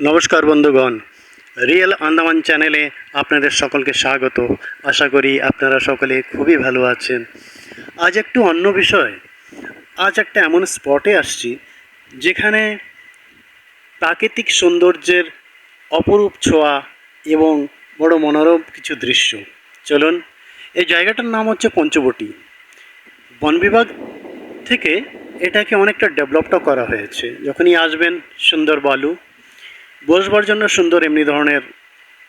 নমস্কার বন্ধুগণ। রিয়েল আন্দামান চ্যানেলে আপনাদের সকলকে স্বাগত। আশা করি আপনারা সকলে খুবই ভালো আছেন। আজ একটু অন্য বিষয়। আজ একটা এমন স্পটে আসছি, যেখানে প্রাকৃতিক সৌন্দর্যের অপরূপ ছোঁয়া এবং বড় মনোরম কিছু দৃশ্য। চলুন, এই জায়গাটার নাম হচ্ছে পঞ্চবটি। বন বিভাগ থেকে এটাকে অনেকটা ডেভেলপটা করা হয়েছে। যখনই আসবেন সুন্দর বালু বসবার জন্য সুন্দর এমনি ধরনের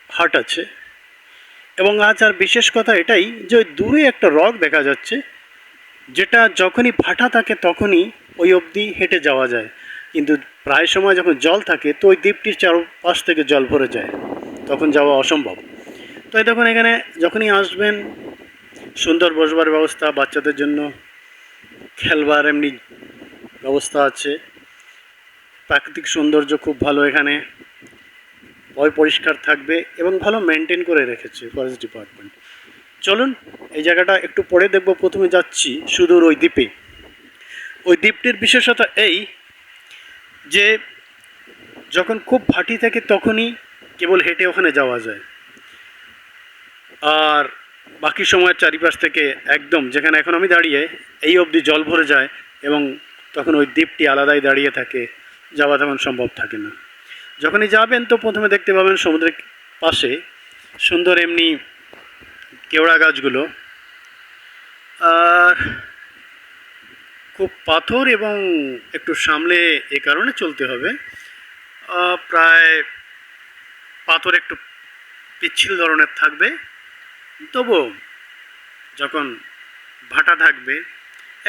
হাট আছে। এবং আজ আর বিশেষ কথা এটাই যে ওই দূরে একটা রক দেখা যাচ্ছে, যেটা যখনই ভাটা থাকে তখনই ওই অবধি হেঁটে যাওয়া যায়। কিন্তু প্রায় সময় যখন জল থাকে তো ওই দ্বীপটির চারপাশ থেকে জল ভরে যায়। তখন যাওয়া অসম্ভব। তো দেখুন এখানে যখনই আসবেন, সুন্দর বসবার ব্যবস্থা, বাচ্চাদের জন্য খেলবার এমনি ব্যবস্থা আছে। প্রাকৃতিক সৌন্দর্য খুব ভালো এখানে। পয় পরিষ্কার থাকবে এবং ভালো মেনটেন করে রেখেছে ফরেস্ট ডিপার্টমেন্ট চলুন, এই জায়গাটা একটু পরে দেখব, প্রথমে যাচ্ছি সুদূর ওই দ্বীপে। ওই দ্বীপটির বিশেষতা এই যে, যখন খুব ভাটি থাকে তখনই কেবল হেঁটে ওখানে যাওয়া যায়। আর বাকি সময় চারিপাশ থেকে একদম যেখানে এখন আমি দাঁড়িয়ে, এই অবধি জল ভরে যায় এবং তখন ওই দ্বীপটি আলাদাই দাঁড়িয়ে থাকে। যাওয়া তেমন সম্ভব থাকে না। যখনই যাবেন তো প্রথমে দেখতে পাবেন সমুদ্রের পাশে সুন্দর এমনি কেওড়া গাছগুলো। আর খুব পাথর এবং একটু সামলে এ কারণে চলতে হবে। প্রায় পাথর একটু পিচ্ছিল ধরনের থাকবে। তবু যখন ভাটা থাকবে,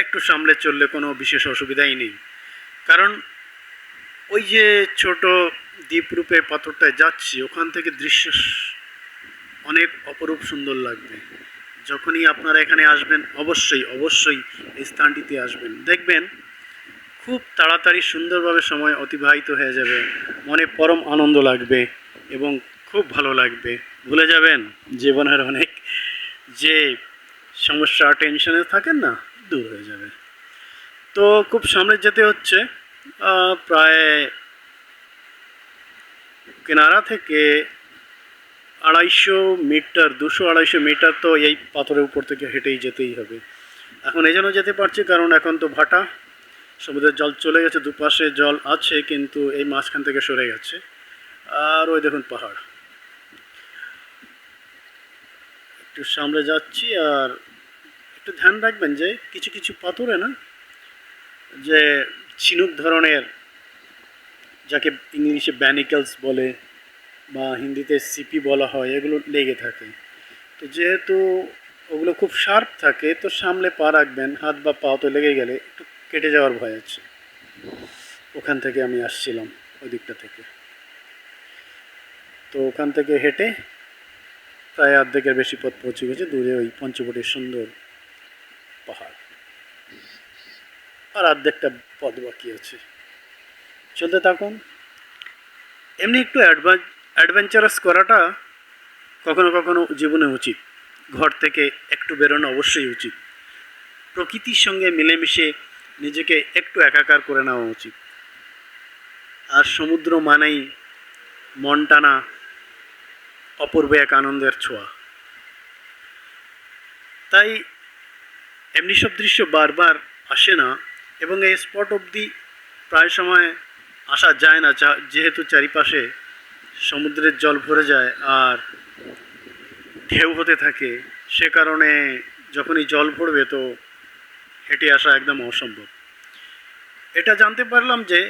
একটু সামলে চললে কোনো বিশেষ অসুবিধাই নেই। কারণ ওই যে ছোট দ্বীপরূপে পাথরটায় যাচ্ছি, ওখান থেকে দৃশ্য অনেক অপরূপ সুন্দর লাগবে। যখনই আপনারা এখানে আসবেন, অবশ্যই অবশ্যই এই স্থানটিতে আসবেন। দেখবেন, খুব তাড়াতাড়ি সুন্দরভাবে সময় অতিবাহিত হয়ে যাবে, মনে পরম আনন্দ লাগবে এবং খুব ভালো লাগবে। ভুলে যাবেন, জীবনের অনেক যে সমস্যা, টেনশনে থাকেন না, দূর হয়ে যাবে। তো খুব সামনে যেতে হচ্ছে। প্রায় কিনারা থেকে আড়াইশো মিটার, দুশো আড়াইশো মিটার তো এই পাথরের উপর থেকে হেঁটেই যেতেই হবে। এখন এই জন্য যেতে পারছি কারণ এখন তো ভাটা, সমুদ্রের জল চলে গেছে, দুপাশে জল আছে কিন্তু এই মাঝখান থেকে সরে গেছে। আর ওই দেখুন পাহাড়। একটু সামনে যাচ্ছি আর একটু ধ্যান রাখবেন যে কিছু কিছু পাথরে না, যে ঝিনুক ধরনের, যাকে ইংলিশে ব্যানিকেলস বলে বা হিন্দিতে সিপি বলা হয়, এগুলো লেগে থাকে। তো যেহেতু ওগুলো খুব শার্প থাকে, তো সামলে পা রাখবেন, হাত বা পা তো লেগে গেলে একটু কেটে যাওয়ার ভয় আছে। ওখান থেকে আমি আসছিলাম, ওই দিকটা থেকে। তো ওখান থেকে হেঁটে প্রায় অর্ধেকের বেশি পথ পৌঁছে গেছে, দূরে ওই পঞ্চবটির সুন্দর পাহাড়। আর অর্ধেকটা পথ বাকি আছে। চলতে থাকুন। এমনি একটু অ্যাডভেঞ্চারাস করাটা কখনো কখনো জীবনে উচিত। ঘর থেকে একটু বেরোনো অবশ্যই উচিত। প্রকৃতির সঙ্গে মিলেমিশে নিজেকে একটু একাকার করে নেওয়া উচিত। আর সমুদ্র মানেই মন টানা অপূর্ব এক আনন্দের ছোঁয়া। তাই এমনি সব দৃশ্য বারবার আসে না। এবং এই স্পট অবধি প্রায় সময় আসা যায় না যেহেতু চারিপাশে সমুদ্রের জল ভরে যায় আর ঢেউ হতে থাকে, সে কারণে যখনই জল ভরবে তো হেঁটে আসা একদম অসম্ভব। এটা জানতে পারলাম যে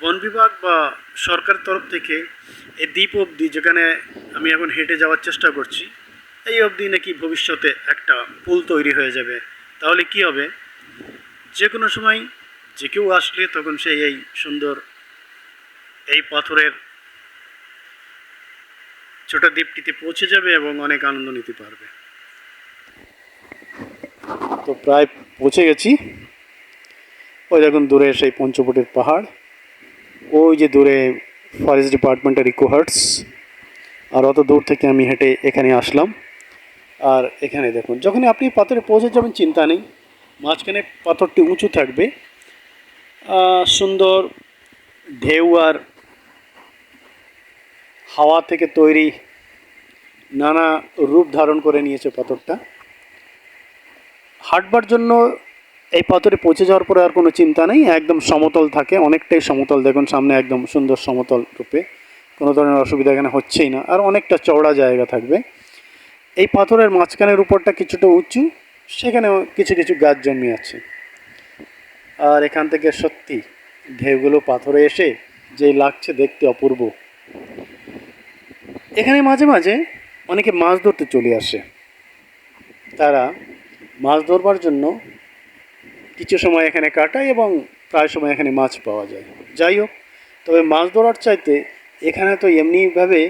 বন বিভাগ বা সরকার তরফ থেকে এই দ্বীপ অবধি যেখানে আমি এখন হেঁটে যাওয়ার চেষ্টা করছি, এই অবধি নাকি ভবিষ্যতে একটা পুল তৈরি হয়ে যাবে। তাহলে কি হবে? যে কোনো সময় যে কেউ আসলে তখন সে এই সুন্দর এই পাথরের ছোট দ্বীপটিতে পৌঁছে যাবে এবং অনেক আনন্দ নিতে পারবে। তো প্রায় পৌঁছে গেছি। ওই দেখুন দূরে সেই পঞ্চবটির পাহাড়। ওই যে দূরে ফরেস্ট ডিপার্টমেন্টের ইকো হার্টস আর অত দূর থেকে আমি হেঁটে এখানে আসলাম। আর এখানে দেখুন, যখনই আপনি পাথরে পৌঁছে যাবেন, চিন্তা নেই। মাঝখানে পাথরটি উঁচু থাকবে। সুন্দর ঢেউ আর হাওয়া থেকে তৈরি নানা রূপ ধারণ করে নিয়েছে পাথরটা। হাঁটবার জন্য এই পাথরে পৌঁছে যাওয়ার পরে আর কোনো চিন্তা নেই, একদম সমতল থাকে, অনেকটাই সমতল। দেখুন, সামনে একদম সুন্দর সমতল রূপে। কোনো ধরনের অসুবিধা এখানে হচ্ছেই না, আর অনেকটা চওড়া জায়গা থাকবে। এই পাথরের মাঝখানের উপরটা কিছুটা উঁচু সেখানেও কিছু কিছু গাছ জন্মে আছে। আর এখান থেকে সত্যি ঢেউগুলো পাথরে এসে যেই লাগছে দেখতে অপূর্ব। এখানে মাঝে মাঝে অনেকে মাছ ধরতে চলে আসে। তারা মাছ ধরবার জন্য কিছু সময় এখানে কাটায় এবং প্রায় সময় এখানে মাছ পাওয়া যায়। যাই হোক, তবে মাছ ধরার চাইতে এখানে তো এমনিভাবে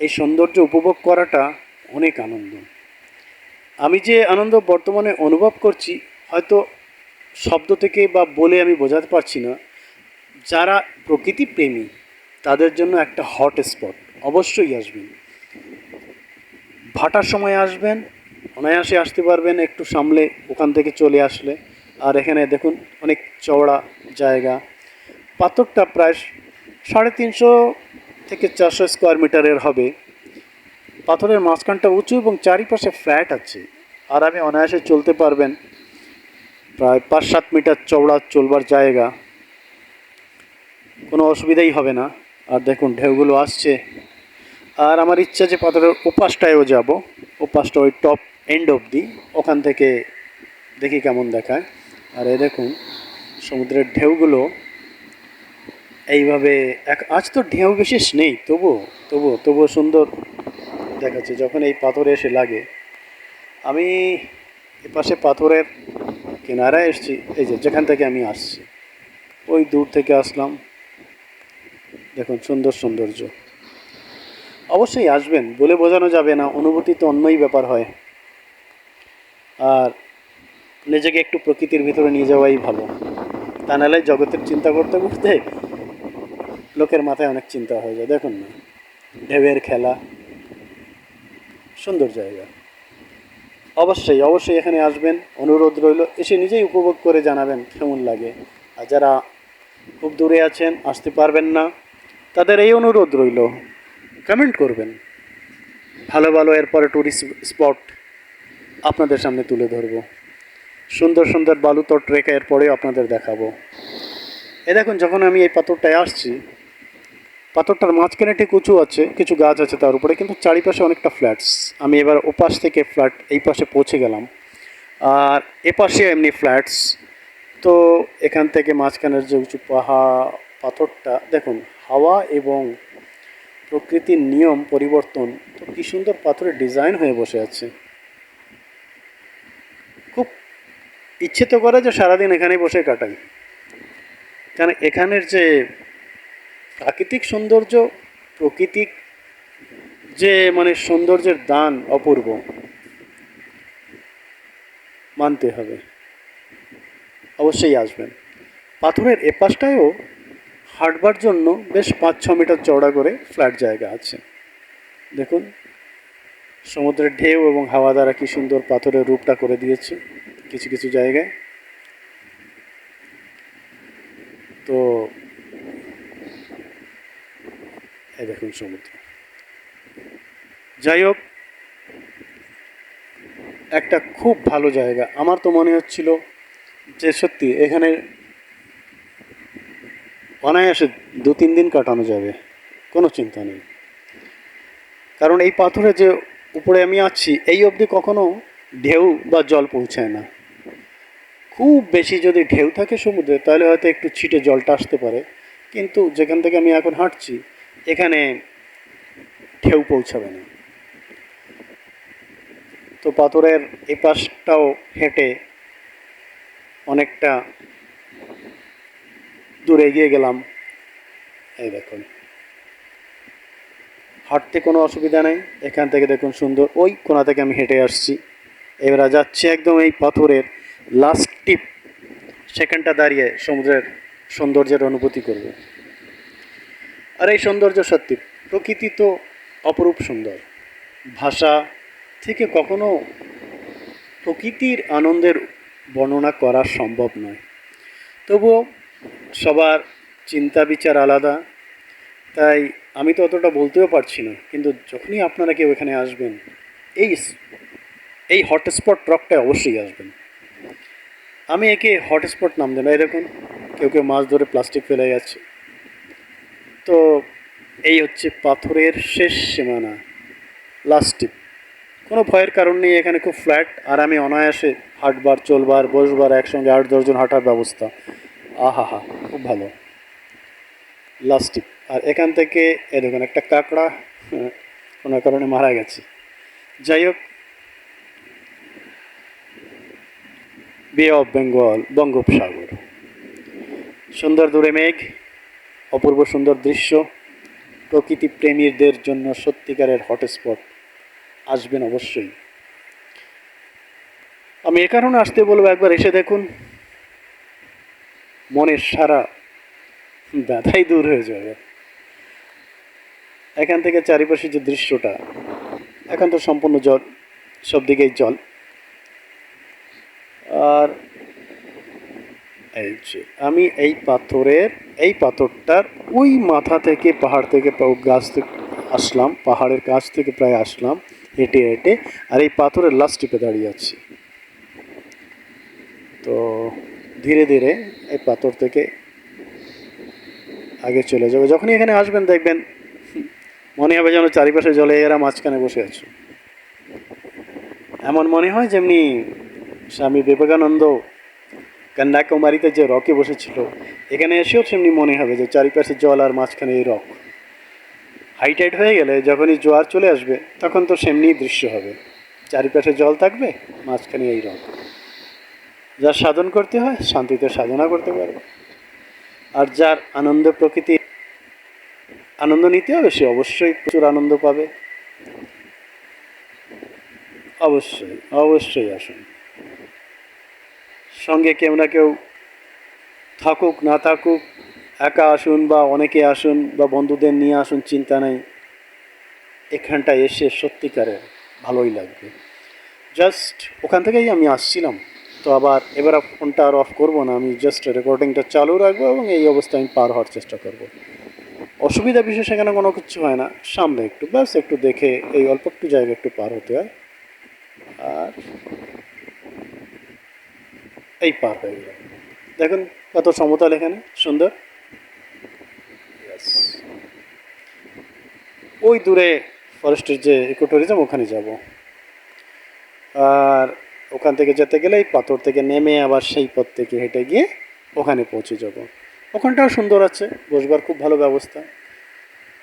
এই সৌন্দর্য উপভোগ করাটা অনেক আনন্দ। আমি যে আনন্দ বর্তমানে অনুভব করছি, হয়তো শব্দ থেকে বা বলে আমি বোঝাতে পারছি না। যারা প্রকৃতি প্রেমী, তাদের জন্য একটা হট স্পট অবশ্যই আসবেন। ভাটার সময় আসবেন, অনায়াসে আসতে পারবেন একটু সামলে ওখান থেকে চলে আসলে। আর এখানে দেখুন, অনেক চওড়া জায়গা। পাথরটা প্রায় সাড়ে তিনশো থেকে চারশো স্কোয়ার মিটারের হবে। পাথরের মাঝখানটা উঁচু এবং চারিপাশে ফ্ল্যাট আছে। আর আপনি অনায়াসে চলতে পারবেন। প্রায় পাঁচ সাত মিটার চওড়া চলবার জায়গা। কোনো অসুবিধাই হবে না। আর দেখুন, ঢেউগুলো আসছে। আর আমার ইচ্ছা যে পাথরের ওপাশটায়ও যাব। ওপাশটা ওই টপ এন্ড অবধি। ওখান থেকে দেখি কেমন দেখায়। আর এ দেখুন, সমুদ্রের ঢেউগুলো এইভাবে এক আজ তো ঢেউ বিশেষ নেই। তবুও তবুও তবুও সুন্দর। দেখাচ্ছে, যখন এই পাথরে এসে লাগে। আমি এপাশে পাথরের কিনারায় এসেছি, এই যে যেখান থেকে আমি আসছি। ওই দূর থেকে আসলাম। দেখুন, সুন্দর সৌন্দর্য। অবশ্যই আসবেন, বলে বোঝানো যাবে না, অনুভূতি তো অন্যই ব্যাপার হয়। আর নিজেকে একটু প্রকৃতির ভিতরে নিয়ে যাওয়াই ভালো। তা নাহলে জগতের চিন্তা করতে করতে লোকের মাথায় অনেক চিন্তা হয়ে যায়। দেখুন না, ঢেউয়ের খেলা সুন্দর জায়গা। অবশ্যই অবশ্যই এখানে আসবেন, অনুরোধ রইল, এসে নিজেই উপভোগ করে জানাবেন, কেমন লাগে। আর যারা খুব দূরে আছেন, আসতে পারবেন না, তাদের এই অনুরোধ রইল কমেন্ট করবেন। ভালো ভালো এরপরে ট্যুরিস্ট স্পট আপনাদের সামনে তুলে ধরবো। সুন্দর সুন্দর বালুতট রেখা এরপরেও আপনাদের দেখাবো। এ দেখুন, যখন আমি এই পাথরটায় আসছি পাথরটার মাঝখানে ঠিক উঁচু আছে, কিছু গাছ আছে তার উপরে, কিন্তু চারিপাশে অনেকটা ফ্ল্যাটস আমি এবার ওপাশ থেকে ফ্ল্যাট এই পাশে পৌঁছে গেলাম। আর এপাশে এমনি ফ্ল্যাটস তো এখান থেকে মাঝখানের যে উঁচু পাহাড় পাথরটা, দেখুন, হাওয়া এবং প্রকৃতির নিয়ম পরিবর্তন। তো কী সুন্দর পাথরের ডিজাইন হয়ে বসে আছে। খুব ইচ্ছে তো করে যে সারাদিন এখানে বসে কাটাই। কারণ এখানের যে প্রাকৃতিক সৌন্দর্য, প্রকৃতিক যে মানে সৌন্দর্যের দান অপূর্ব, মানতে হবে। অবশ্যই আসবেন। পাথরের এপাশটায়ও হাঁটবার জন্য বেশ পাঁচ ছ মিটার চওড়া করে ফ্ল্যাট জায়গা আছে। দেখুন, সমুদ্রের ঢেউ এবং হাওয়া দ্বারা কি সুন্দর পাথরের রূপটা করে দিয়েছে কিছু কিছু জায়গায়। তো দেখুন সমুদ্র। যাই হোক, একটা খুব ভালো জায়গা। আমার তো মনে হচ্ছিল যে সত্যি এখানে অনায়াসে দু তিন দিন কাটানো যাবে, কোনো চিন্তা নেই। কারণ এই পাথরে যে উপরে আমি আছি, এই অবধি কখনো ঢেউ বা জল পৌঁছায় না। খুব বেশি যদি ঢেউ থাকে সমুদ্রে, তাহলে হয়তো একটু ছিটে জলটা আসতে পারে। কিন্তু যেখান থেকে আমি এখন হাঁটছি এখানে ঢেউ পৌঁছাবে না। তো পাথরের এই পাশটাও হেঁটে অনেকটা দূরে এগিয়ে গেলাম। এই দেখুন। হাঁটতে কোনো অসুবিধা নেই। এখান থেকে দেখুন সুন্দর। ওই কোনা থেকে আমি হেঁটে আসছি। এবার যাচ্ছি একদম এই পাথরের লাস্ট টিপ সেখানটা দাঁড়িয়ে সমুদ্রের সৌন্দর্যের অনুভূতি করবে। আর এই সৌন্দর্য সত্যি, প্রকৃতি তো অপরূপ সুন্দর। ভাষা থেকে কখনো প্রকৃতির আনন্দের বর্ণনা করা সম্ভব নয়। তবুও সবার চিন্তা বিচার আলাদা, তাই আমি তো অতটা বলতেও পারছি না, কিন্তু যখনই আপনারা কেউ এখানে আসবেন, এই এই হটস্পট রকটায় অবশ্যই আসবেন। আমি একে হটস্পট নাম দেবো এই দেখুন কেউ কেউ মাছ ধরে প্লাস্টিক ফেলে যাচ্ছে। তো এই হচ্ছে পাথরের শেষ সীমানা লাস্টিক কোনো ভয়ের কারণ নেই, এখানে খুব ফ্ল্যাট আর আমি অনায়াসে হাঁটবার, চলবার, বসবার, একসঙ্গে আট দশজন হাঁটার ব্যবস্থা। আহা হা খুব ভালো। লাস্টিক আর এখান থেকে, এ দেখুন, একটা কাঁকড়া, কোনো কারণে মারা গেছে। যাই হোক বে অফ বেঙ্গল বঙ্গোপসাগর। সুন্দর দূরে মেঘ। অপূর্ব সুন্দর দৃশ্য। প্রকৃতি প্রেমীদের জন্য সত্যিকারের হটস্পট। আসবেন অবশ্যই। আমি এ কারণে আসতে বলব, একবার এসে দেখুন। মনের সারা ব্যথাই দূর হয়ে যাবে। এখান থেকে চারিপাশে যে দৃশ্যটা, এখন তো সম্পূর্ণ জল সব দিকেই জল। আর এই যে আমি এই পাথরের, এই পাথরটার ওই মাথা থেকে, পাহাড় থেকে গাছ থেকে আসলাম, পাহাড়ের কাছ থেকে প্রায় আসলাম, হেঁটে হেঁটে, আর এই পাথরের লাস্ট টিপে দাঁড়িয়ে আছি। তো ধীরে ধীরে এই পাথর থেকে আগে চলে যাবে। যখনই এখানে আসবেন, দেখবেন মনে হবে যেন চারিপাশে জলে এরা মাঝখানে বসে আছে। এমন মনে হয় যেমনি স্বামী বিবেকানন্দ কন্যাকুমারীতে যে রকে বসেছিল, এখানে এসেও সেমনি মনে হবে যে চারিপাশে জল আর মাঝখানে এই রক। হাই টাইড হয়ে গেলে যখনই জোয়ার চলে আসবে, তখন তো সেমনি দৃশ্য হবে। চারিপাশে জল থাকবে, মাঝখানে এই রক। যার সাধন করতে হয়, শান্তিতে সাধনা করতে পারবে। আর যার আনন্দ প্রকৃতি আনন্দ নিতে হবে, সে অবশ্যই প্রচুর আনন্দ পাবে। অবশ্যই অবশ্যই আসুন। সঙ্গে কেউ না কেউ থাকুক, না থাকুক, একা আসুন বা অনেকে আসুন বা বন্ধুদের নিয়ে আসুন, চিন্তা নেই। এখানটায় এসে সত্যিকারে ভালোই লাগবে। জাস্ট ওখান থেকেই আমি আসছিলাম। তো আবার এবার ফোনটা আর অফ করব না। আমি জাস্ট রেকর্ডিংটা চালু রাখব এবং এই অবস্থায় আমি পার হওয়ার চেষ্টা করব। অসুবিধা বিশেষ এখানে কোনো কিছু হয় না। সামনে একটু, ব্যাস একটু দেখে এই অল্প একটু জায়গা একটু পার হতে হয়। আর এই পার হয়ে গেল। দেখুন কত সমতল এখানে, সুন্দর. ওই দূরে ফরেস্টের যে ইকো ট্যুরিজম ওখানে যাব। আর ওখান থেকে যেতে গেলে এই পাথর থেকে নেমে আবার সেই পথ থেকে হেঁটে গিয়ে ওখানে পৌঁছে যাব। ওখানটাও সুন্দর আছে, বসবার খুব ভালো ব্যবস্থা।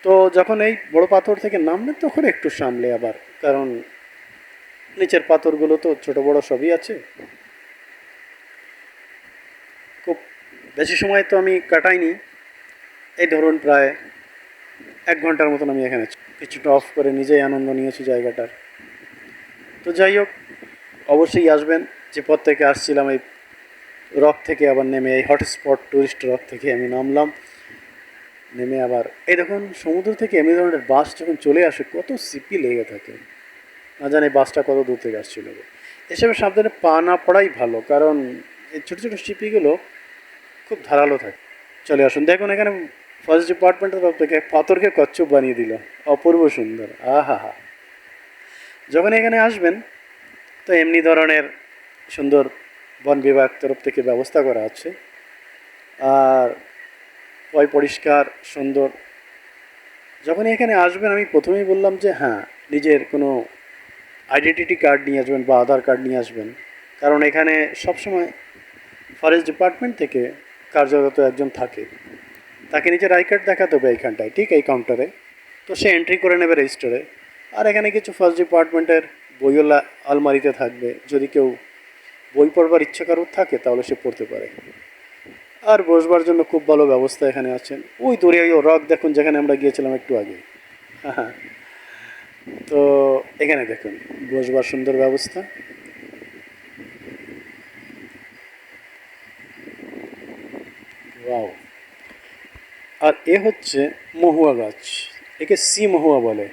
তো যখন এই বড় পাথর থেকে নামবে তখন একটু সামলে আবার। কারণ নিচের পাথরগুলো তো ছোট বড় সবই আছে খুব বেশি সময় তো আমি কাটাইনি। এই ধরুন প্রায় এক ঘণ্টার মতন আমি এখানে কিছুটা অফ করে নিজেই আনন্দ নিয়েছি জায়গাটার। তো যাই হোক, অবশ্যই আসবেন। যে পথ থেকে আসছিলাম, এই রক থেকে আবার নেমে, এই হটস্পট টুরিস্ট রক থেকে আমি নামলাম। নেমে আবার, এই দেখুন, সমুদ্র থেকে এমনি ধরনের বাস যখন চলে আসে, কত সিপি লেগে থাকে। না জানি বাসটা কত দূর থেকে আসছিল। এসবে সাবধানে পা না পড়াই ভালো, কারণ এই ছোটো ছোটো সিপিগুলো খুব ধারালো থাকে। চলে আসুন। দেখুন, এখানে ফার্স্ট ডিপার্টমেন্টের তরফ থেকে পাথরকে কচ্ছপ বানিয়ে দিল। অপূর্ব সুন্দর। আহা হা। যখন এখানে আসবেন, তো এমনি ধরনের সুন্দর বন বিভাগ তরফ থেকে ব্যবস্থা করা আছে। আর পয় পরিষ্কার, সুন্দর। যখনই এখানে আসবেন, আমি প্রথমেই বললাম যে হ্যাঁ নিজের কোনো আইডেন্টিটি কার্ড নিয়ে আসবেন বা আধার কার্ড নিয়ে আসবেন। কারণ এখানে সবসময় ফরেস্ট ডিপার্টমেন্ট থেকে কার্যরত একজন থাকে। তাকে নিজের আই কার্ড দেখাতে হবে এইখানটায়, ঠিক এই কাউন্টারে তো সে এন্ট্রি করে নেবে রেজিস্টারে আর এখানে কিছু ফার্স্ট ডিপার্টমেন্টের বইও লা- আলমারিতে থাকবে। যদি কেউ বই পড়বার ইচ্ছা কারোর থাকে, তাহলে সে পড়তে পারে। আর বসবার জন্য খুব ভালো ব্যবস্থা এখানে আছেন ওই দূরে ওই রক দেখুন, যেখানে আমরা গিয়েছিলাম একটু আগে। হ্যাঁ তো এখানে দেখুন, বসবার সুন্দর ব্যবস্থা। আর এ হচ্ছে মহুয়া গাছ। একে সি মহুয়া বলে।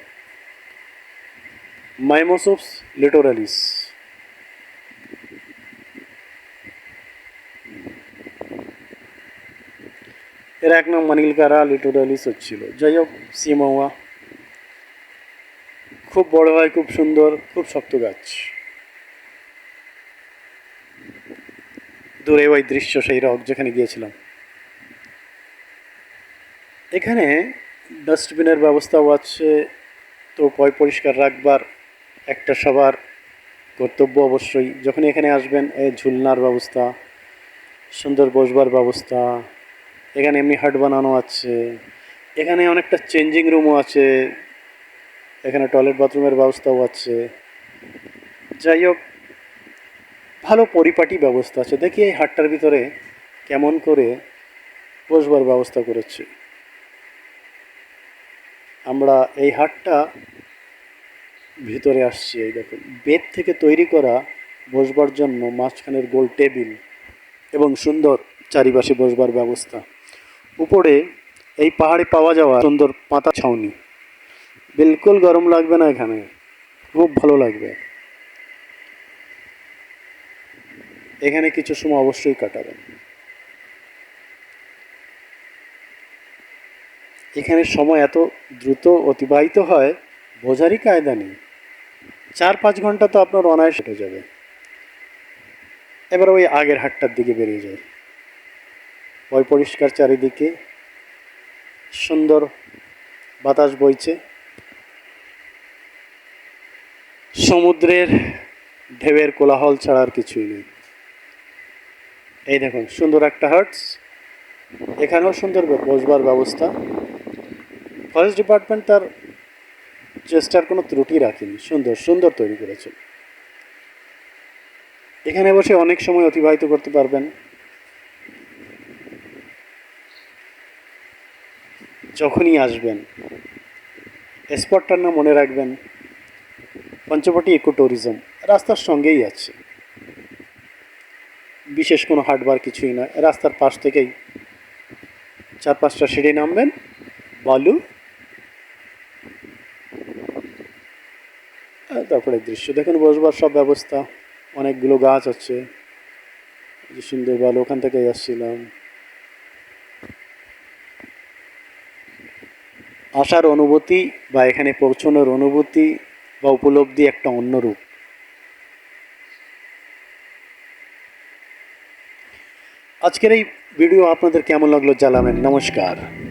মাইমোসোপস লিটোরালিস এর এক নাম মানিলকারা লিটোরালিস হচ্ছিল। যাই হোক, সি মহুয়া। খুব বড় হয়, খুব সুন্দর, খুব শক্ত গাছ। দূরে ওই দৃশ্য, সেই রক যেখানে গিয়েছিলাম। এখানে ডাস্টবিনের ব্যবস্থাও আছে, তো পয় পরিষ্কার রাখবার একটা সবার কর্তব্য অবশ্যই। যখন এখানে আসবেন এই ঝুলনার ব্যবস্থা, সুন্দর বসবার ব্যবস্থা, এখানে এমনি হাট বানানো আছে, এখানে অনেকটা চেঞ্জিং রুমও আছে, এখানে টয়লেট বাথরুমের ব্যবস্থাও আছে। যাই হোক, ভালো পরিপাটি ব্যবস্থা আছে। দেখি এই হাটটার ভিতরে কেমন করে বসবার ব্যবস্থা করেছে। আমরা এই হাটটা ভিতরে আসছি, এই দেখুন। বেত থেকে তৈরি করা বসবার জন্য মাঝখানের গোল টেবিল এবং সুন্দর চারিপাশে বসবার ব্যবস্থা। উপরে এই পাহাড়ে পাওয়া যাওয়া সুন্দর পাতা ছাউনি। বিলকুল গরম লাগবে না এখানে, খুব ভালো লাগবে। এখানে কিছু সময় অবশ্যই কাটাবেন। এখানে সময় এত দ্রুত অতিবাহিত হয়, বোঝারই কায়দা নেই। চার পাঁচ ঘণ্টা তো আপনার অনায়াস হেঁটে যাবে। এবার ওই আগের হাটটার দিকে বেরিয়ে যায় ওই পরিষ্কার চারিদিকে সুন্দর বাতাস বইছে। সমুদ্রের ঢেউয়ের কোলাহল ছাড়া আর কিছুই নেই। এই দেখুন, সুন্দর একটা হার্টস এখানেও সুন্দর বসবার ব্যবস্থা। ফরেস্ট ডিপার্টমেন্ট তার চেষ্টার কোনো ত্রুটি রাখেনি। সুন্দর সুন্দর তৈরি করেছে। এখানে বসে অনেক সময় অতিবাহিত করতে পারবেন। যখনই আসবেন, স্পটটার নাম মনে রাখবেন, পঞ্চবটি ইকো ট্যুরিজম রাস্তার সঙ্গেই আছে। বিশেষ কোনো হাটবার কিছুই নয়। রাস্তার পাশ থেকেই চার পাঁচটা সিঁড়ি নামবেন, বালু তারপরে দৃশ্য। দেখুন, বসবার সব ব্যবস্থা। অনেকগুলো গাছ আছে। যে সুন্দর বালু, ওখান থেকে আসছিলাম। আসার অনুভূতি বা এখানে পৌঁছানোর অনুভূতি বা উপলব্ধি একটা অন্য রূপ। আজকের এই ভিডিও আপনাদের কেমন লাগল জানাবেন। নমস্কার।